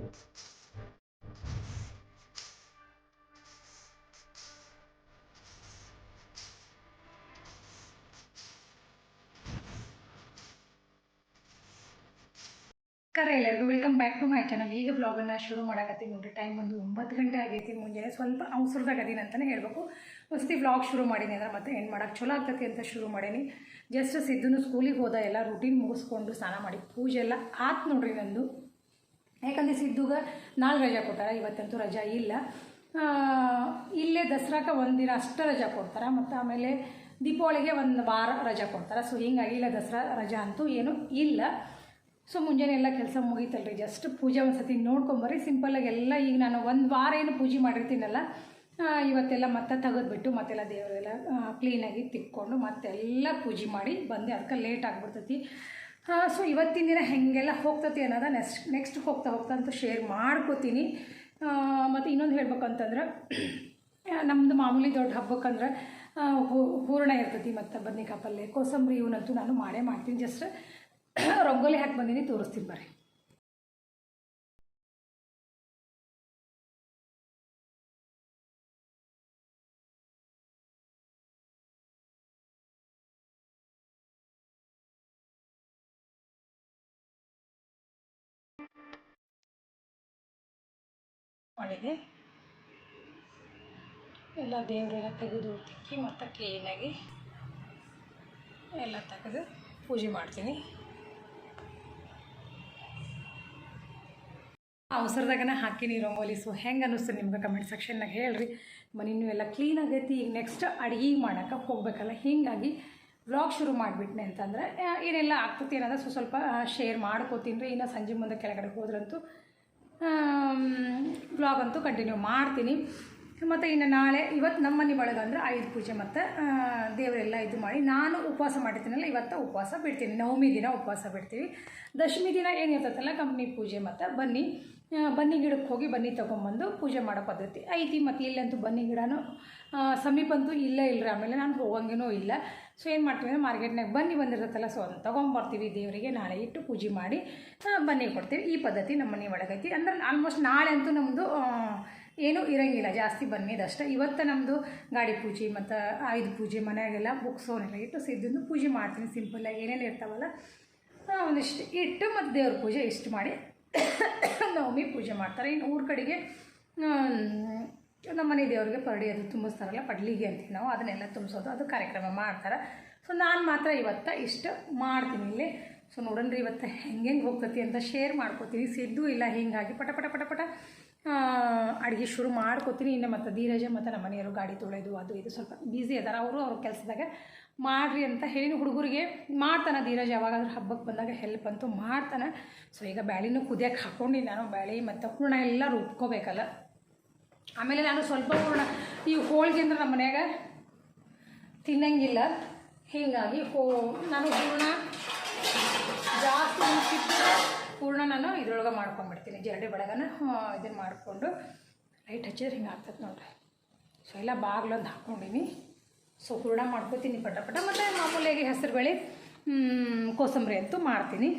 ನಮಸ್ಕಾರ ಎಲ್ಲರಿಗೂ welcome back to my channel ಈಗ ಬ್ಲಾಗನ್ನು ಶುರು ಮಾಡಕತ್ತೀನಿ ನೋಡಿರಿ. ಟೈಮ್ ಒಂದು ಒಂಬತ್ತು ಗಂಟೆ ಆಗೈತಿ. ಮುಂಜಾನೆ ಸ್ವಲ್ಪ ಅವಸರದಾಗ ಅದೀನಿ ಅಂತಲೇ ಹೇಳ್ಬೇಕು. ಹೊಸ್ತಿ ಬ್ಲಾಗ್ ಶುರು ಮಾಡೀನಿ ಅಂದ್ರೆ ಮತ್ತೆ ಏನು ಮಾಡೋಕ್ಕೆ ಚಲೋ ಆಗ್ತೈತಿ ಅಂತ ಶುರು ಮಾಡೀನಿ. ಜಸ್ಟ್ ಸಿದ್ದು ಸ್ಕೂಲಿಗೆ ಹೋದ ಎಲ್ಲ ರೂಟೀನ್ ಮುಗಿಸ್ಕೊಂಡು ಸ್ನಾನ ಮಾಡಿ ಪೂಜೆ ಎಲ್ಲ ಆತು ನೋಡ್ರಿ ನಂದು. ಯಾಕಂದರೆ ಸಿದ್ದುಗ ನಾಳೆ ರಜಾ ಕೊಟ್ಟಾರ ಇವತ್ತಂತೂ ರಜಾ ಇಲ್ಲ. ಇಲ್ಲೇ ದಸರಾಕ ಒಂದಿನ ಅಷ್ಟು ರಜಾ ಕೊಡ್ತಾರೆ, ಮತ್ತು ಆಮೇಲೆ ದೀಪಾವಳಿಗೆ ಒಂದು ವಾರ ರಜಾ ಕೊಡ್ತಾರೆ. ಸೊ ಹಿಂಗಾಗಿ ಇಲ್ಲ, ದಸರಾ ರಜಾ ಅಂತೂ ಏನೂ ಇಲ್ಲ. ಸೊ ಮುಂಜಾನೆ ಎಲ್ಲ ಕೆಲಸ ಮುಗೀತಲ್ರಿ ಜಸ್ಟ್ ಪೂಜೆ ಒಂದು ಸತಿ ನೋಡ್ಕೊಂಬರ್ರಿ ಸಿಂಪಲ್ಲಾಗಿ ಎಲ್ಲ ಈಗ ನಾನು ಒಂದು ವಾರ ಏನು ಪೂಜೆ ಮಾಡಿರ್ತೀನಲ್ಲ ಇವತ್ತೆಲ್ಲ ಮತ್ತೆ ತೆಗೆದ್ಬಿಟ್ಟು ಮತ್ತೆಲ್ಲ ದೇವರೆಲ್ಲ ಕ್ಲೀನಾಗಿ ತಿಕ್ಕೊಂಡು ಮತ್ತೆಲ್ಲ ಪೂಜೆ ಮಾಡಿ ಬಂದೆ. ಅದಕ್ಕೆ ಲೇಟ್ ಆಗಿಬಿಡ್ತೈತಿ. ಸೊ ಇವತ್ತಿನ ದಿನ ಹೆಂಗೆಲ್ಲ ಹೋಗ್ತತಿ ಅನ್ನೋದ ನೆಕ್ಸ್ಟ್ ನೆಕ್ಸ್ಟ್ ಹೋಗ್ತಾ ಹೋಗ್ತಾ ಅಂತ ಶೇರ್ ಮಾಡ್ಕೋತೀನಿ. ಮತ್ತು ಇನ್ನೊಂದು ಹೇಳ್ಬೇಕಂತಂದ್ರೆ ನಮ್ಮದು ಮಾಮೂಲಿ ದೊಡ್ಡ ಹಬ್ಬಕ್ಕಂದ್ರೆ ಹೂರ್ಣ ಇರ್ತತಿ ಮತ್ತು ಬದ್ನಿಕಾಯಿ ಪಲ್ಯ ಕೋಸಂಬರಿ ಇವನಂತೂ ನಾನು ಮಾಡೇ ಮಾಡ್ತೀನಿ. ಜಸ್ಟ್ ರಂಗೋಲಿ ಹಾಕಿ ಬಂದೀನಿ, ತೋರಿಸ್ತೀನಿ ಬರ್ರಿ. ಮಾಡಿದೆ ಎಲ್ಲ ದೇವರೆಲ್ಲ ತೆಗೆದು ತಿಕ್ಕಿ ಮತ್ತು ಕ್ಲೀನಾಗಿ ಎಲ್ಲ ತೆಗೆದು ಪೂಜೆ ಮಾಡ್ತೀನಿ. ಅವಸರದಾಗನ ಹಾಕಿನಿ ರಂಗೋಲಿ ಸೊ ಹೆಂಗೆ ಅನ್ನಿಸ್ತು ನಿಮ್ಗೆ ಕಮೆಂಟ್ ಸೆಕ್ಷನ್ನಾಗ ಹೇಳ್ರಿ. ಮನೆಯೂ ಎಲ್ಲ ಕ್ಲೀನ್ ಆಗೈತಿ. ಈಗ ನೆಕ್ಸ್ಟ್ ಅಡುಗೆ ಮಾಡೋಕೆ ಹೋಗ್ಬೇಕಲ್ಲ. ಹೀಗಾಗಿ ವ್ಲಾಗ್ ಶುರು ಮಾಡಿಬಿಟ್ನೆ ಅಂತಂದ್ರೆ ಏನೆಲ್ಲ ಆಗ್ತೈತಿ ಏನಂದ್ರೆ ಸೊ ಸ್ವಲ್ಪ ಶೇರ್ ಮಾಡ್ಕೋತೀನಿ ರೀ. ಇನ್ನು ಸಂಜೆ ಮುಂದೆ ಕೆಳಗಡೆ ಹೋದ್ರಂತೂ ವ್ಲಾಗ್ ಅಂತೂ ಕಂಟಿನ್ಯೂ ಮಾಡ್ತೀನಿ. ಮತ್ತು ಇನ್ನು ನಾಳೆ ಇವತ್ತು ನಮ್ಮ ಮನೆ ಒಳಗೆ ಅಂದ್ರೆ ಆಯುಧ ಪೂಜೆ ಮತ್ತು ದೇವರೆಲ್ಲ ಇದು ಮಾಡಿ ನಾನು ಉಪವಾಸ ಮಾಡಿರ್ತೀನಲ್ಲ, ಇವತ್ತು ಉಪವಾಸ ಬಿಡ್ತೀನಿ. ನವಮಿ ದಿನ ಉಪವಾಸ ಬಿಡ್ತೀವಿ. ದಶಮಿ ದಿನ ಏನಿರ್ತೈತಲ್ಲ ಕಂಪ್ನಿ ಪೂಜೆ ಮತ್ತು ಬನ್ನಿ. ಬನ್ನಿ ಗಿಡಕ್ಕೆ ಹೋಗಿ ಬನ್ನಿ ತೊಗೊಂಬಂದು ಪೂಜೆ ಮಾಡೋ ಪದ್ಧತಿ. ಐತಿ ಮತ್ತು ಇಲ್ಲಂತೂ ಬನ್ನಿ ಗಿಡನೂ ಸಮೀಪಂತೂ ಇಲ್ಲ ಇಲ್ಲೇ ಆಮೇಲೆ ನಾನು ಹೋಗಂಗೇನೂ ಇಲ್ಲ. ಸೊ ಏನು ಮಾಡ್ತೀವಿ ಅಂದರೆ ಮಾರ್ಕೆಟ್ನಾಗ ಬನ್ನಿ ಬಂದಿರುತ್ತಲ್ಲ. ಸೊ ಅದನ್ನು ತೊಗೊಂಬರ್ತೀವಿ ದೇವರಿಗೆ. ನಾಳೆ ಇಟ್ಟು ಪೂಜೆ ಮಾಡಿ ಬನ್ನಿ ಕೊಡ್ತೀವಿ. ಈ ಪದ್ಧತಿ ನಮ್ಮ ಮನೆ ಒಳಗೈತಿ ಅಂದ್ರೆ ಆಲ್ಮೋಸ್ಟ್ ನಾಳೆ ಅಂತೂ ನಮ್ಮದು ಏನೂ ಇರಂಗಿಲ್ಲ. ಜಾಸ್ತಿ ಬನ್ನಿದಷ್ಟೇ ಇವತ್ತು ನಮ್ಮದು ಗಾಡಿ ಪೂಜೆ ಮತ್ತು ಆಯುಧ ಪೂಜೆ, ಮನೆಯಾಗೆಲ್ಲ ಬುಕ್ಸ್ ಅವನ್ನೆಲ್ಲ ಇಟ್ಟು ಸಿದ್ದು ಪೂಜೆ ಮಾಡ್ತೀನಿ. ಸಿಂಪಲ್ಲಾಗಿ ಏನೇನು ಇರ್ತಾವಲ್ಲ ಒಂದಿಷ್ಟು ಇಟ್ಟು ಮತ್ತು ದೇವ್ರ ಪೂಜೆ ಇಷ್ಟು ಮಾಡಿ ನವಮಿ ಪೂಜೆ ಮಾಡ್ತಾರೆ. ಇನ್ನು ಊರ ಕಡೆಗೆ ನಮ್ಮ ಮನೆ ದೇವರಿಗೆ ಪರಡಿ ಅದು ತುಂಬಿಸ್ತಾರಲ್ಲ, ಪಡ್ಲಿಗೆ ಅಂತೀವಿ ನಾವು, ಅದನ್ನೆಲ್ಲ ತುಂಬಿಸೋದು, ಅದು ಕಾರ್ಯಕ್ರಮ ಮಾಡ್ತಾರೆ. ಸೊ ನಾನು ಮಾತ್ರ ಇವತ್ತು ಇಷ್ಟು ಮಾಡ್ತೀನಿ ಇಲ್ಲಿ. ಸೊ ನೋಡೋಣ್ರಿ ಇವತ್ತು ಹೆಂಗೆ ಹೆಂಗೆ ಹೋಗ್ತತಿ ಅಂತ ಶೇರ್ ಮಾಡ್ಕೋತೀನಿ. ಸಿದ್ದು ಇಲ್ಲ, ಹಿಂಗಾಗಿ ಪಟ ಪಟ ಪಟ ಪಟ ಅಡುಗೆ ಶುರು ಮಾಡ್ಕೋತೀನಿ. ಇನ್ನು ಮತ್ತು ಧೀರಜ ಮತ್ತು ನಮ್ಮ ಮನೆಯವರು ಗಾಡಿ ತೊಳೆದು ಅದು ಇದು ಸ್ವಲ್ಪ ಬ್ಯುಸಿ ಅದಾರ, ಅವರು ಅವ್ರ ಕೆಲಸದಾಗ ಮಾಡ್ರಿ ಅಂತ ಹೇಳಿ ಹುಡುಗರಿಗೆ ಮಾಡ್ತಾನೆ ಧೀರಜ್. ಯಾವಾಗಾದ್ರೂ ಹಬ್ಬಕ್ಕೆ ಬಂದಾಗ ಹೆಲ್ಪ್ ಅಂತೂ ಮಾಡ್ತಾನೆ. ಸೊ ಈಗ ಬ್ಯಾಳಿನೂ ಕುದಿಯಕ್ಕೆ ಹಾಕ್ಕೊಂಡು ನಾನು, ಬ್ಯಾಳಿ ಮತ್ತು ಹೂರ್ಣ ಎಲ್ಲ ರುಬ್ಕೋಬೇಕಲ್ಲ. ಆಮೇಲೆ ನಾನು ಸ್ವಲ್ಪ ಹೂರ್ಣ ಈ ಹೋಳಿಗೆ ಅಂದ್ರೆ ನಮ್ಮ ಮನ್ಯಾಗ ತಿನ್ನಂಗಿಲ್ಲ. ಹೀಗಾಗಿ ಹೋ ನಾನು ಹೂರ್ಣ ಜಾಸ್ತಿ ಹೂರ್ಣ ನಾನು ಇದ್ರೊಳಗೆ ಮಾಡ್ಕೊಂಡ್ಬಿಡ್ತೀನಿ ಜರಡಿ ಬೆಳಗನ ಇದನ್ನು ಮಾಡಿಕೊಂಡು ಲೈಟ್ ಹಚ್ಚಿದ್ರೆ ಹಿಂಗೆ ಆಗ್ತದೆ ನೋಡ್ರಿ. ಸೊ ಎಲ್ಲ ಬಾಗ್ಲೊಂದು ಹಾಕ್ಕೊಂಡಿನಿ ಸೊ ಹೂರ್ಣ ಮಾಡ್ಕೊತೀನಿ ಪಟ ಪಟ. ಮತ್ತು ಮಾಮೂಲಿಯಾಗಿ ಹೆಸರು ಬೇಳೆ ಕೋಸಂಬರಿ ಅಂತೂ ಮಾಡ್ತೀನಿ.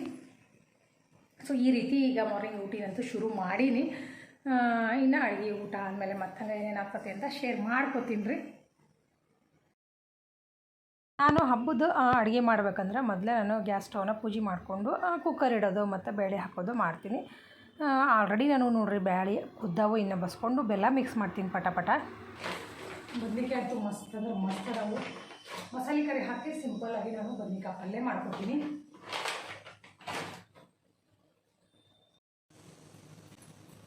ಸೊ ಈ ರೀತಿ ಈಗ ಮಾರ್ನಿಂಗ್ ಅಂತೂ ಶುರು ಮಾಡೀನಿ. ಇನ್ನು ಅಡುಗೆ ಊಟ ಆದಮೇಲೆ ಮತ್ತೆ ಏನೇನು ಅಂತ ಶೇರ್ ಮಾಡ್ಕೋತೀನಿ ರೀ. ನಾನು ಹಬ್ಬದ ಅಡುಗೆ ಮಾಡ್ಬೇಕಂದ್ರೆ ಮೊದಲೇ ನಾನು ಗ್ಯಾಸ್ ಸ್ಟವ್ನ ಪೂಜೆ ಮಾಡಿಕೊಂಡು ಕುಕ್ಕರ್ ಇಡೋದು ಮತ್ತು ಬೇಳೆ ಹಾಕೋದು ಮಾಡ್ತೀನಿ. ಆಲ್ರೆಡಿ ನಾನು ನೋಡ್ರಿ ಬೇಳೆ ಕುದ್ದಾವು ಇನ್ನು ಬಸ್ಕೊಂಡು ಬೆಲ್ಲ ಮಿಕ್ಸ್ ಮಾಡ್ತೀನಿ ಪಟ ಪಟ. ಬದ್ನಿಕಾಯಿ ಮಸ್ತ್ ಅಂದ್ರೆ ಮಸ್ತ್ ಅದಾವು. ಮಸಾಲೆ ಕರಿ ಹಾಕಿ ಸಿಂಪಲ್ಲಾಗಿ ನಾನು ಬದ್ನಿಕಾಯಿ ಪಲ್ಯ ಮಾಡ್ಕೊತೀನಿ.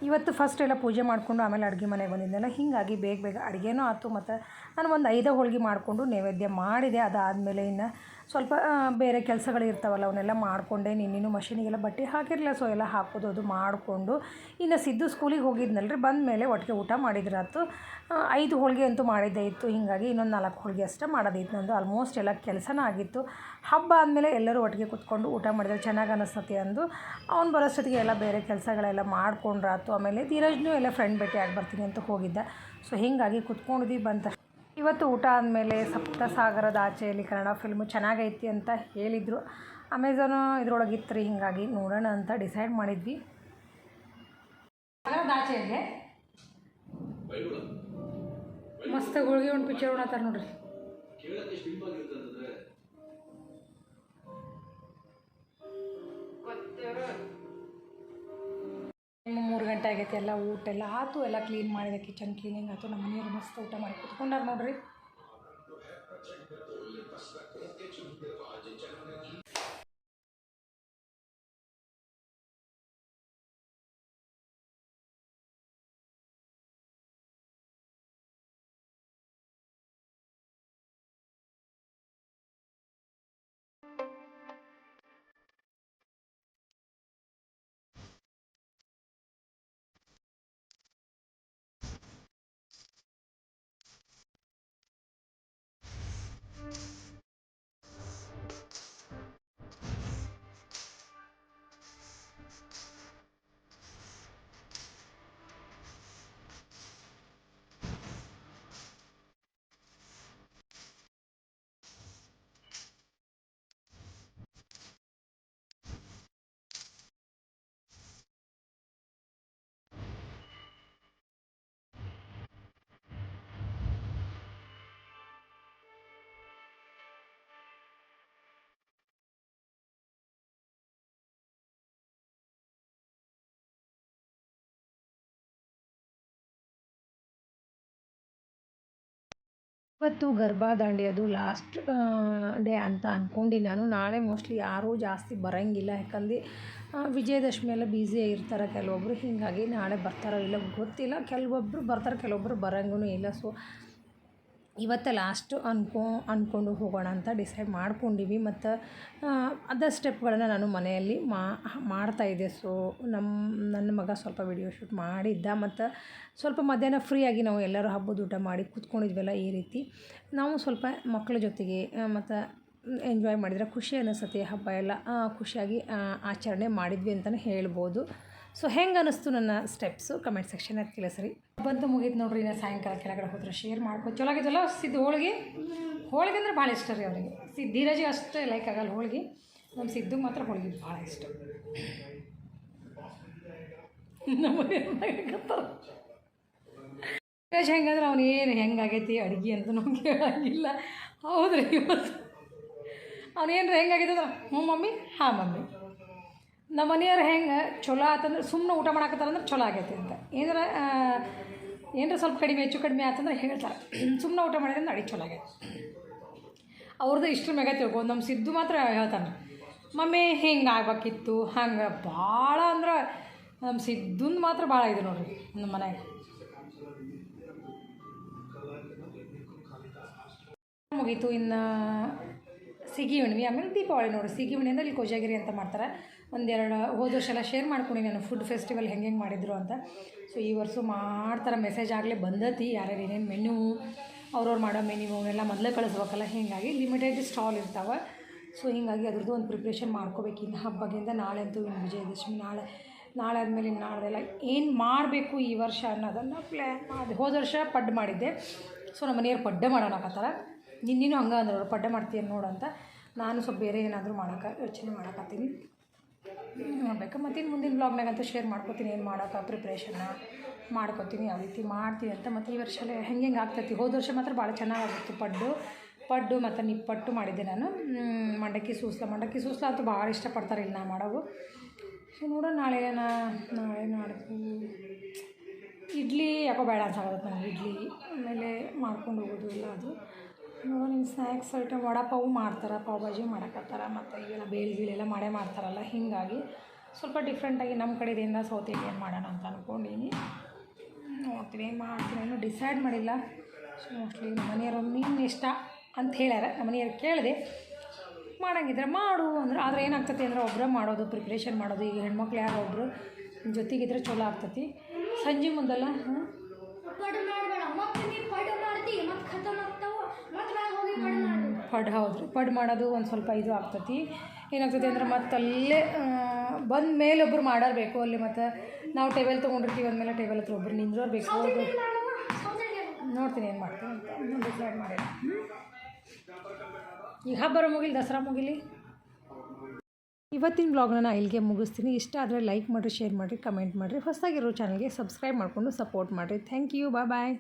ಇವತ್ತು ಫಸ್ಟ್ ಎಲ್ಲ ಪೂಜೆ ಮಾಡಿಕೊಂಡು ಆಮೇಲೆ ಅಡುಗೆ ಮನೆಗೆ ಬಂದಿದ್ದೆಲ್ಲ. ಹೀಗಾಗಿ ಬೇಗ ಬೇಗ ಅಡುಗೆನೂ ಆಯ್ತು. ಮತ್ತು ನಾನು ಒಂದು ಐದು ಹೋಳಿಗೆ ಮಾಡಿಕೊಂಡು ನೈವೇದ್ಯ ಮಾಡಿದೆ. ಅದಾದಮೇಲೆ ಇನ್ನು ಸ್ವಲ್ಪ ಬೇರೆ ಕೆಲಸಗಳು ಇರ್ತಾವಲ್ಲ, ಅವನ್ನೆಲ್ಲ ಮಾಡಿಕೊಂಡೆ ನಿನ್ನೇನು ಮಷೀನಿಗೆಲ್ಲ ಬಟ್ಟೆ ಹಾಕಿರಲಿಲ್ಲ ಸೊ ಎಲ್ಲ ಹಾಕೋದು ಅದು ಮಾಡಿಕೊಂಡು. ಇನ್ನು ಸಿದ್ದು ಸ್ಕೂಲಿಗೆ ಹೋಗಿದ್ನಲ್ರಿ ಬಂದ ಮೇಲೆ ಒಟ್ಟಿಗೆ ಊಟ ಮಾಡಿದ್ರಾತು ಐದು ಹೋಳಿಗೆ ಅಂತೂ ಮಾಡಿದ್ದೇ ಇತ್ತು, ಹೀಗಾಗಿ ಇನ್ನೊಂದು ನಾಲ್ಕು ಹೋಳಿಗೆ ಅಷ್ಟೇ ಮಾಡೋದಿತ್ತು ನಂದು ಆಲ್ಮೋಸ್ಟ್ ಎಲ್ಲ ಕೆಲಸನೂ ಆಗಿತ್ತು. ಹಬ್ಬ ಆದಮೇಲೆ ಎಲ್ಲರೂ ಒಟ್ಟಿಗೆ ಕೂತ್ಕೊಂಡು ಊಟ ಮಾಡಿದ್ರೆ, ಚೆನ್ನಾಗಿ ಅನ್ನಿಸ್ತತಿ ಅಂದು. ಅವ್ನು ಬರೋಷ್ಟೊತ್ತಿಗೆ ಎಲ್ಲ ಬೇರೆ ಕೆಲಸಗಳೆಲ್ಲ ಮಾಡ್ಕೊಂಡ್ರಾತು ಆಮೇಲೆ ಧೀರಜ್ನು ಎಲ್ಲ ಫ್ರೆಂಡ್ ಭೇಟಿ ಆಗಿ ಬರ್ತೀನಿ ಅಂತ ಹೋಗಿದ್ದ. ಸೊ ಹೀಗಾಗಿ ಕುತ್ಕೊಂಡಿದ್ವಿ ಬಂತ ಇವತ್ತು ಊಟ ಆದಮೇಲೆ ಸಪ್ತಸಾಗರದ ಆಚೆಯಲ್ಲಿ ಕನ್ನಡ ಫಿಲ್ಮು ಚೆನ್ನಾಗೈತಿ ಅಂತ ಹೇಳಿದರು. ಅಮೆಝಾನು ಇದ್ರೊಳಗೆ ಇತ್ತು ರೀ ಹೀಗಾಗಿ ನೋಡೋಣ ಅಂತ ಡಿಸೈಡ್ ಮಾಡಿದ್ವಿ. ಆಚೆ ಇದೆ ಮಸ್ತ್ ಗುಳಿಗೆ ಒಂದು ಪಿಕ್ಚರ್ ನೋಡತ್ತಾರ ನೋಡ್ರಿ. ಆಗೈತೆ ಎಲ್ಲ ಊಟ ಎಲ್ಲ ಆಯ್ತು ಎಲ್ಲ ಕ್ಲೀನ್ ಮಾಡಿದೆ ಕಿಚನ್ ಕ್ಲೀನಿಂಗ್ ಆಯಿತು ನಮ್ಮ ಮನೆಯವ್ರು ಮಸ್ತ್ ಊಟ ಮಾಡಿ ಕುತ್ಕೊಂಡಾರ ನೋಡ್ರಿ. ಇವತ್ತು ಗರ್ಭಾದಾಂಡಿಯದು ಲಾಸ್ಟ್ ಡೇ ಅಂತ ಅಂದ್ಕೊಂಡು ನಾನು. ನಾಳೆ ಮೋಸ್ಟ್ಲಿ ಯಾರೂ ಜಾಸ್ತಿ ಬರೋಂಗಿಲ್ಲ. ಯಾಕಂದ್ರೆ ವಿಜಯದಶಮಿ ಎಲ್ಲ ಬ್ಯುಸಿಯಾಗಿ ಇರ್ತಾರೆ ಕೆಲವೊಬ್ಬರು ಹೀಗಾಗಿ ನಾಳೆ ಬರ್ತಾರೋ ಇಲ್ಲ ಗೊತ್ತಿಲ್ಲ. ಕೆಲವೊಬ್ಬರು ಬರ್ತಾರೆ ಕೆಲವೊಬ್ಬರು ಬರೋಂಗೂ ಇಲ್ಲ. ಸೊ ಇವತ್ತೇ ಲಾಸ್ಟು ಅನ್ಕೋ ಅಂದ್ಕೊಂಡು ಹೋಗೋಣ ಅಂತ ಡಿಸೈಡ್ ಮಾಡ್ಕೊಂಡೀವಿ. ಮತ್ತು ಅದರ ಸ್ಟೆಪ್ಗಳನ್ನು ನಾನು ಮನೆಯಲ್ಲಿ ಮಾಡ್ತಾ ಇದ್ದೆ. ಸೊ ನಮ್ಮ ನನ್ನ ಮಗ ಸ್ವಲ್ಪ ವಿಡಿಯೋ ಶೂಟ್ ಮಾಡಿದ್ದ. ಮತ್ತು, ಸ್ವಲ್ಪ ಮಧ್ಯಾಹ್ನ ಫ್ರೀಯಾಗಿ ನಾವು ಎಲ್ಲರೂ ಹಬ್ಬದ ಊಟ ಮಾಡಿ ಕೂತ್ಕೊಂಡಿದ್ವಲ್ಲ ಈ ರೀತಿ. ನಾವು ಸ್ವಲ್ಪ ಮಕ್ಕಳ ಜೊತೆಗೆ ಮತ್ತು ಎಂಜಾಯ್ ಮಾಡಿದರೆ ಖುಷಿ ಅನ್ನಿಸುತ್ತೆ ಹಬ್ಬ ಎಲ್ಲ. ಖುಷಿಯಾಗಿ ಆಚರಣೆ ಮಾಡಿದ್ವಿ ಅಂತಲೇ ಹೇಳ್ಬೋದು. ಸೊ ಹೆಂಗೆ ಅನ್ನಿಸ್ತು ನನ್ನ ಸ್ಟೆಪ್ಸು ಕಮೆಂಟ್ ಸೆಕ್ಷನಲ್ಲಿ ತಿಳಿಸ್ರಿ ಬಂತು ಮುಗೀತು ನೋಡ್ರಿ, ಇನ್ನು ಸಾಯಂಕಾಲ ಕೆಳಗಡೆ ಹೋದ್ರೆ ಶೇರ್ ಮಾಡ್ಕೊ ಚಲೋ ಆಗಿದ್ದಲ್ಲ ಸಿದ್ದು ಹೋಳಿಗೆ. ಹೋಳಿಗೆ ಅಂದ್ರೆ ಭಾಳ ಇಷ್ಟ ರೀ ಅವರಿಗೆ. ಸಿ ಧೀರಜಿಗೆ ಅಷ್ಟೇ ಲೈಕ್ ಆಗಲ್ಲ ಹೋಳಿಗೆ. ನಮ್ಮ ಸಿದ್ದು ಮಾತ್ರ ಹೋಳಿಗೆ ಭಾಳ ಇಷ್ಟ. ಧೀರಜ್ ಹೆಂಗಂದ್ರೆ ಅವ್ನು ಏನು ಹೆಂಗಾಗೈತಿ ಅಡುಗೆ ಅಂತ ನಮ್ಗೆ ಕೇಳಾಗಿಲ್ಲ. ಹೌದ್ರಿ ಇವತ್ತು. ಅವನೇನ್ರ ಹೆಂಗಾಗೈತೆ ಅಂದ್ರೆ, ಹ್ಞೂ ಮಮ್ಮಿ? ಹಾಂ ಮಮ್ಮಿ. ನಮ್ಮ ಮನೆಯವ್ರು ಹೆಂಗೆ ಚಲೋ ಆತಂದ್ರೆ ಸುಮ್ಮನೆ ಊಟ ಮಾಡಕತ್ತಾರಂದ್ರೆ ಚಲೋ ಆಗೈತೆ ಅಂತ. ಏನಾರ ಏನಾರ ಸ್ವಲ್ಪ ಕಡಿಮೆ, ಹೆಚ್ಚು ಕಡಿಮೆ ಆತಂದ್ರೆ ಹೇಳ್ತಾರೆ. ಸುಮ್ಮನೆ ಊಟ ಮಾಡಿದ್ರೆ ಅಡಿಗೆ ಚಲೋ ಆಗೈತೆ. ಅವ್ರದ್ದು ಇಷ್ಟ್ರ ಮ್ಯಾಗ ತಿಳ್ಕೊಂಡು ನಮ್ಮ ಸಿದ್ದು ಮಾತ್ರ ಹೇಳ್ತಾನೆ. ಮಮ್ಮಿ, ಹಿಂಗೆ ಆಗ್ಬೇಕಿತ್ತು, ಹಂಗೆ ಭಾಳ ಅಂದ್ರೆ ನಮ್ಮ ಸಿದ್ದುಂದು ಮಾತ್ರ ಭಾಳ ಇದೆ ನೋಡ್ರಿ ನಮ್ಮ ಮನೆಯಾಗ. ಮುಗೀತು ಇನ್ನು, ಸಿಗಿ ಹುಣ್ಣಿಮೆ ಆಮೇಲೆ ದೀಪಾವಳಿ ನೋಡಿ ಸಿಗಿ ಹುಣ್ಣಿಮೆ ಅಂದ್ರೆ ಇಲ್ಲಿ ಕೋಜಾಗಿರಿ ಅಂತ ಮಾಡ್ತಾರೆ. ಒಂದೆರಡು, ಹೋದ ವರ್ಷ ಎಲ್ಲ ಶೇರ್ ಮಾಡ್ಕೊಂಡಿನಿ ನಾನು ಫುಡ್ ಫೆಸ್ಟಿವಲ್ ಹೆಂಗೆ ಹೆಂಗೆ ಮಾಡಿದ್ರು ಅಂತ. ಸೊ ಈ ವರ್ಷ ಮಾಡ್ತಾರೆ ಮೆಸೇಜ್ ಆಗಲೇ ಬಂದತಿ, ಯಾರ್ಯಾರು ಏನೇನು ಮೆನು ಅವ್ರವ್ರು ಮಾಡೋ ಮೆನು ಎಲ್ಲ ಮೊದಲೇ ಕಳಿಸ್ಬೇಕಲ್ಲ, ಹೀಗಾಗಿ ಲಿಮಿಟೆಡ್ ಸ್ಟಾಲ್ ಇರ್ತಾವೆ. ಸೊ ಹೀಗಾಗಿ ಅದ್ರದ್ದು ಒಂದು ಪ್ರಿಪ್ರೇಷನ್ ಮಾಡ್ಕೋಬೇಕು, ಇನ್ನು ಹಬ್ಬದಿಂದ ನಾಳೆ ಅಂತೂ ಇನ್ನು ವಿಜಯದಶಮಿ, ನಾಳೆ ನಾಳೆ ಆದಮೇಲೆ ಇನ್ನು ನಾಳೆಲ್ಲ ಏನು ಮಾಡಬೇಕು ಈ ವರ್ಷ ಅನ್ನೋದನ್ನು ಪ್ಲ್ಯಾನ್ ಮಾಡಿ, ಹೋದ ವರ್ಷ ಪಡ್ಡು ಮಾಡಿದ್ದೆ. ಸೊ ನಮ್ಮ ಮನೆಯವ್ರು ಪಡ್ಡೆ ಮಾಡೋಣಕತ್ತಾರ ನಿನ್ನೇನು ಹಂಗೆ ಅಂದ್ರೆ ಪಡ್ಡೆ ಮಾಡ್ತೀಯ ನೋಡು ಅಂತ. ನಾನು ಸ್ವಲ್ಪ ಬೇರೆ ಏನಾದರೂ ಮಾಡೋಕೆ ಯೋಚನೆ ಮಾಡಕತ್ತೀನಿ. ನೋಡ್ಬೇಕು ಮತ್ತು ಇನ್ನು ಮುಂದಿನ ಬ್ಲಾಗ್ನಾಗಂತೂ ಶೇರ್ ಮಾಡ್ಕೊತೀನಿ, ಏನು ಮಾಡೋಕೆ ಪ್ರಿಪ್ರೇಷನ್ನ ಮಾಡ್ಕೊತೀನಿ, ಯಾವ ರೀತಿ ಮಾಡ್ತೀನಿ ಅಂತ. ಮತ್ತು ಈ ವರ್ಷ ಹೆಂಗೆ ಹೆಂಗೆ ಆಗ್ತೈತಿ? ಹೋದ ವರ್ಷ ಮಾತ್ರ ಭಾಳ ಚೆನ್ನಾಗಾಗಿತ್ತು ಪಡ್ಡು. ಪಡ್ಡು ಮತ್ತು ನಿಪ್ಪಟ್ಟು ಮಾಡಿದ್ದೆ ನಾನು. ಮಂಡಕ್ಕಿ ಸೂಸ್ಲ. ಮಂಡಕ್ಕಿ ಸೂಸ್ಲ ಅಂತೂ ಭಾಳ ಇಷ್ಟಪಡ್ತಾರೆ ಇಲ್ಲಿ ನಾ ಮಾಡೋವು. ಸೊ, ನೋಡೋಣ ನಾಳೆ ನಾ, ನಾಳೆ ನಾಡ್ದು. ಇಡ್ಲಿ ಯಾಕೋ ಬೇಡ ಅನ್ಸಾಗತ್ತೆ ನನಗೆ, ಇಡ್ಲಿ. ಆಮೇಲೆ ಮಾಡ್ಕೊಂಡು ಹೋಗೋದು ಇಲ್ಲ ಅದು. ನೋಡೋಣ ಇನ್ನು ಸ್ನ್ಯಾಕ್ಸ್ ಐಟಮ್, ವಡಾಪಾವು ಮಾಡ್ತಾರೆ, ಪಾವ್ ಭಾಜಿ ಮಾಡಕತ್ತಾರ, ಮತ್ತು ಈಗೆಲ್ಲ ಬೇಲ್ ಗೀಳೆಲ್ಲ ಮಾಡೇ ಮಾಡ್ತಾರಲ್ಲ, ಹೀಗಾಗಿ ಸ್ವಲ್ಪ ಡಿಫ್ರೆಂಟಾಗಿ ನಮ್ಮ ಕಡೆಯಿಂದ ಸೌತ್ ಇಂಡಿಯನ್ ಮಾಡೋಣ ಅಂತ ಅಂದ್ಕೊಂಡೀನಿ ನೋಡ್ತೀನಿ, ಏನು ಮಾಡ್ತೀನಿ ಏನು ಡಿಸೈಡ್ ಮಾಡಿಲ್ಲ. ಸೊ ಮೋಸ್ಟ್ಲಿ ನಮ್ಮ ಮನೆಯವರು ನಿನ್ನ ಇಷ್ಟ ಅಂತ ಹೇಳ್ಯಾರ. ನಮ್ಮ ಮನೆಯವ್ರು ಕೇಳಿದೆ, ಮಾಡಂಗಿದ್ರೆ ಮಾಡು ಅಂದ್ರೆ. ಆದರೆ ಏನಾಗ್ತತಿ ಅಂದ್ರೆ ಒಬ್ಬರೇ ಮಾಡೋದು ಪ್ರಿಪ್ರೇಷನ್ ಮಾಡೋದು, ಈಗ ಹೆಣ್ಮಕ್ಳು ಯಾರೋ ಒಬ್ಬರು ಜೊತೆಗಿದ್ರೆ ಚಲೋ ಆಗ್ತತಿ. ಸಂಜೆ ಮುಂದೆಲ್ಲ ಹಾಂ ಪಡ್ ಮಾಡ್ಬೇಡ ಮತ್ತೆ ನೀ ಪಡ್ ಮಾಡ್ತಿ ಮತ್ತೆ ಖತಮ್ ಆಗ್ತಾವ ಮತ್ತೆ ಮ್ಯಾಗ ಹೋಗಿ ಪಡ್ ಮಾಡು ಪಡ್ ಹೌದು ಪಡ್ ಮಾಡೋದು ಒಂದು ಸ್ವಲ್ಪ ಇದು ಆಗ್ತತಿ. ಏನಾಗ್ತತಿ ಅಂದ್ರೆ ಮತ್ತೆ ಅಲ್ಲೇ ಬಂದ ಮೇಲೆ ಒಬ್ರು ಮಾಡಬೇಕು ಅಲ್ಲಿ ಮತ್ತು ನಾವು ಟೇಬಲ್ ತೊಗೊಂಡಿರ್ತೀವಿ ಅಂದಮೇಲೆ ಟೇಬಲ್ ಹತ್ರ ಒಬ್ರು ನಿಂದ್ರೋರು ಬೇಕು. ನೋಡ್ತೀನಿ ಏನು ಮಾಡ್ತೀನಿ ಅಂತ. ಡಿಸೈಡ್ ಮಾಡಿ. ಈಗ ಹಬ್ಬರ ಮುಗಿಲಿ ದಸರಾ ಮುಗಿಲಿ? ಇವತ್ತಿನ ಬ್ಲಾಗ್ನ ನಾನು ಇಲ್ಲಿಗೆ ಮುಗಿಸ್ತೀನಿ. ಇಷ್ಟ ಆದರೆ ಲೈಕ್ ಮಾಡಿರಿ ಶೇರ್ ಮಾಡಿರಿ ಕಮೆಂಟ್ ಮಾಡಿರಿ. ಹೊಸದಾಗಿರೋ ಚಾನಲ್ಗೆ ಸಬ್ಸ್ಕ್ರೈಬ್ ಮಾಡಿಕೊಂಡು ಸಪೋರ್ಟ್ ಮಾಡಿರಿ. Thank you bye bye